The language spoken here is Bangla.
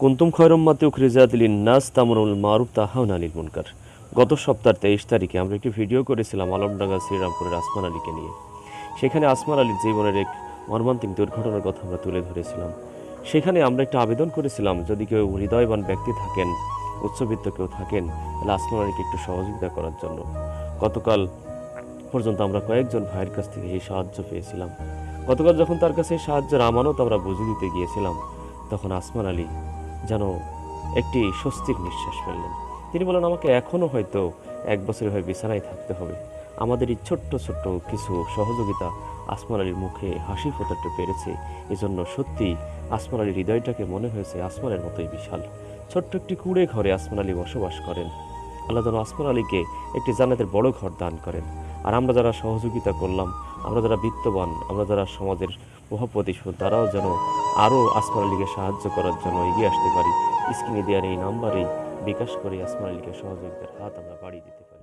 কুন্তুম খয়রম মাতে উখরিজাতিলিন নাস তামরুল মারুফ তাহাউন আনিল মুনকার। গত সপ্তাহের তেইশ তারিখে আমরা একটি ভিডিও করেছিলাম আলমডাঙ্গা শ্রীরামপুরের আসমান আলীকে নিয়ে। সেখানে আসমান আলীর জীবনের এক মর্মান্তিক দুর্ঘটনার কথা আমরা তুলে ধরেছিলাম। সেখানে আমরা একটা আবেদন করেছিলাম, যদি কেউ হৃদয়বান ব্যক্তি থাকেন উচ্চবিত্ত কেউ থাকেন, তাহলে আসমান আলীকে একটু সহযোগিতা করার জন্য। গতকাল পর্যন্ত আমরা কয়েকজন ভাইয়ের কাছ থেকে এই সাহায্য পেয়েছিলাম। গতকাল যখন তার কাছে সাহায্যের আমানত আমরা বুঝে দিতে গিয়েছিলাম, তখন আসমান আলী যেন একটি স্বস্তির নিঃশ্বাস ফেললেন। তিনি বলেন আমাকে এখনও হয়তো এক বছর হয়ে বিছানায় থাকতে হবে। আমাদের এই ছোট্ট ছোট্ট কিছু সহযোগিতা আসমান আলীর মুখে হাসি ফোটাতে পেরেছে। এজন্য সত্যি আসমান আলীর হৃদয়টাকে মনে হয়েছে আসমানের মতোই বিশাল। ছোট্ট একটি কুড়ে ঘরে আসমান আলী বসবাস করেন। আল্লাহ যেন আসমান আলীকে একটি জান্নাতের বড় ঘর দান করেন। আর আমরা যারা সহযোগিতা করলাম, আমরা যারা বিত্তবান, আমরা যারা সমাজের প্রতিশোধ তারাও যেন আরও আসমার লীগে সাহায্য করার জন্য এগিয়ে আসতে পারি। স্ক্রিনে দেওয়ার এই নাম্বারেই বিকাশ করে আসমার লীগের সহযোগিতার হাত আমরা বাড়িয়ে দিতে পারি।